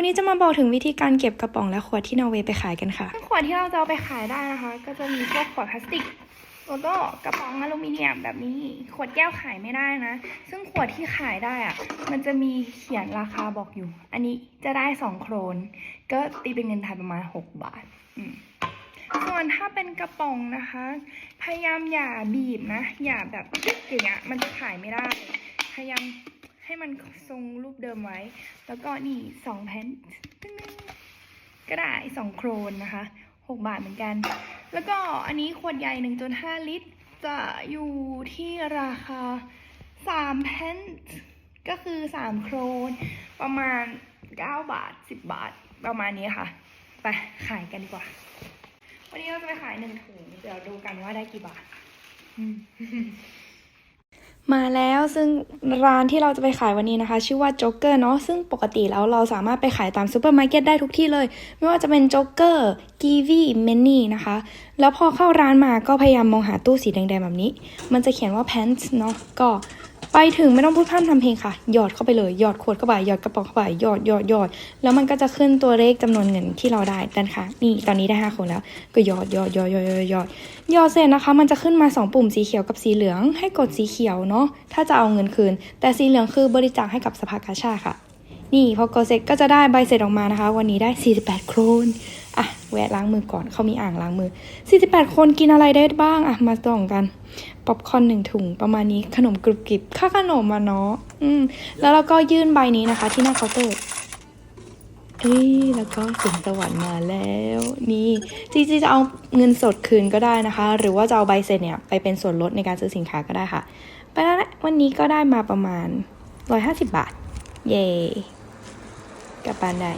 วันนี้จะมาบอกถึงวิธีการเก็บกระป๋องและขวดที่นอร์เวย์ไปขายกันค่ะขวดที่เราจะเอาไปขายได้นะคะ ก็จะมีพวกขวดพลาสติกแล้วก็กระป๋องอลูมิเนียมแบบนี้ ขวดแก้วขายไม่ได้นะ ซึ่งขวดที่ขายได้อะมันจะมีเขียนราคาบอกอยู่ อันนี้จะได้สองโครน ก็ตีเป็นเงินไทยประมาณหกบาท ส่วนถ้าเป็นกระป๋องนะคะ พยายามอย่าบีบนะ อย่าแบบอย่างเงี้ยมันจะขายไม่ได้ พยายาม ให้มันทรงรูปเดิมไว้ แล้วก็นี่สองแผ่นต์ก็ได้สองโครนนะคะหกบาทเหมือนกัน แล้วก็อันนี้ขวดใหญ่หนึ่งจุดห้าลิตร จะอยู่ที่ราคาสามแพนก็คือสามโครน ประมาณเก้าบาทสิบบาทประมาณนี้ค่ะ ไปขายกันดีกว่า วันนี้เราจะไปขายหนึ่งถุง เดี๋ยวดูกันว่าได้กี่บาทม มาแล้วซึ่งร้านที่เราจะไปขายวันนี้นะคะ ชื่อว่าโจ๊กเกอร์เนาะซึ่งปกติแล้วเราสามารถไปขายตามซูเปอร์มาร์เก็ตได้ทุกที่เลย ไม่ว่าจะเป็นโจ๊กเกอร์กีวีเมนี่นะคะ แล้วพอเข้าร้านมาก็พยายามมองหาตู้สีแดงๆแบบนี้ มันจะเขียนว่า pants เนาะก็ไปถึงไม่ต้องพูดพร่ำทำเพลงค่ะ หยอดเข้าไปเลยหยอดขวดเข้าไปหยอดกระป๋องเข้าไปหยอดหยอดหยอดแล้วมันก็จะขึ้นตัวเลขจำนวนเงินที่เราได้ด้านค่ะนี่ตอนนี้ได้ห้าคนแล้ว ก็หยอดหยอดหยอดหยอดหยอด ยอดเสร็จนะคะ มันจะขึ้นมา 2 ปุ่มสีเขียวกับสีเหลือง ให้กดสีเขียวเนาะถ้าจะเอาเงินคืน แต่สีเหลืองคือบริจาคให้กับสภากาชาติค่ะ นี่พอกดเสร็จก็จะได้ใบเสร็จออกมานะคะ วันนี้ได้ 48 โครนอะแวะล้างมือก่อนเขามีอ่างล้างมือ 48 คนกินอะไรได้บ้างอะมาส่องกันป๊อปคอร์นหนึ่งถุงประมาณนี้ขนมกรุบกริบค่าขนมมาเนาะอืมแล้วเราก็ยื่นใบนี้นะคะ ที่หน้าเคาน์เตอร์ เอ้ยแล้วก็สิงสวรรค์มาแล้ว นี่จริงๆจะเอาเงินสดคืนก็ได้นะคะ หรือว่าจะเอาใบเสร็จเนี่ยไปเป็นส่วนลดในการซื้อสินค้าก็ได้ค่ะไปแล้วนะวันนี้ก็ได้มาประมาณ 150 บาท เย่กลับบ้านได้